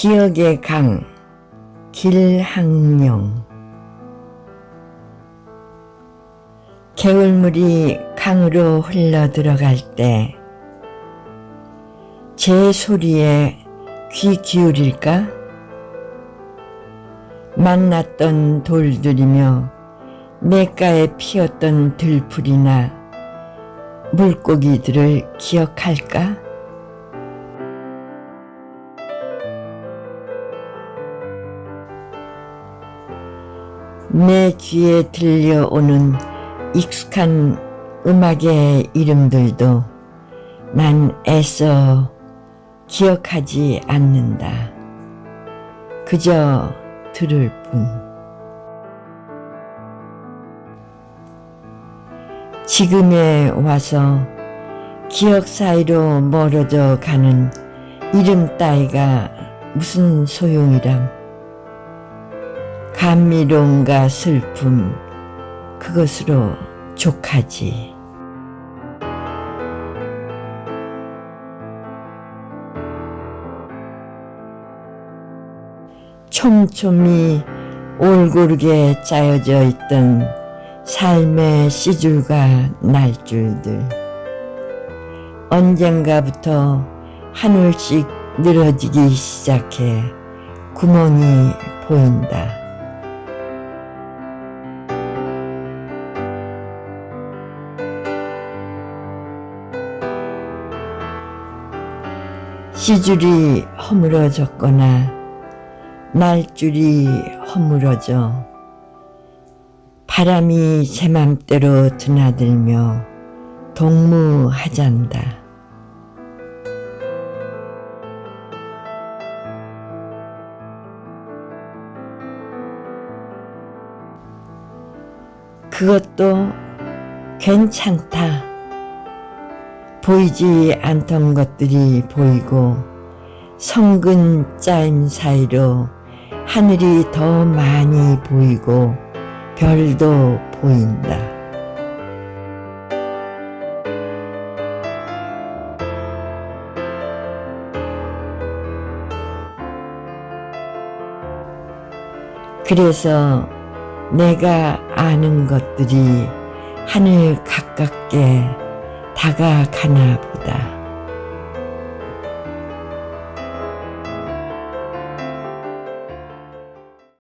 기억의 강 길항령 개울물이 강으로 흘러 들어갈 때 제 소리에 귀 기울일까? 만났던 돌들이며 냇가에 피었던 들풀이나 물고기들을 기억할까? 내 귀에 들려오는 익숙한 음악의 이름들도 난 애써 기억하지 않는다. 그저 들을 뿐. 지금에 와서 기억 사이로 멀어져 가는 이름 따위가 무슨 소용이람. 감미로움과 슬픔, 그것으로 족하지. 촘촘히 올고르게 짜여져 있던 삶의 씨줄과 날줄들. 언젠가부터 한 올씩 늘어지기 시작해 구멍이 보인다. 씨줄이 허물어졌거나 날줄이 허물어져 바람이 제 맘대로 드나들며 동무하잔다. 그것도 괜찮다. 보이지 않던 것들이 보이고 성근 짜임 사이로 하늘이 더 많이 보이고 별도 보인다. 그래서 내가 아는 것들이 하늘 가깝게 다가가나 보다.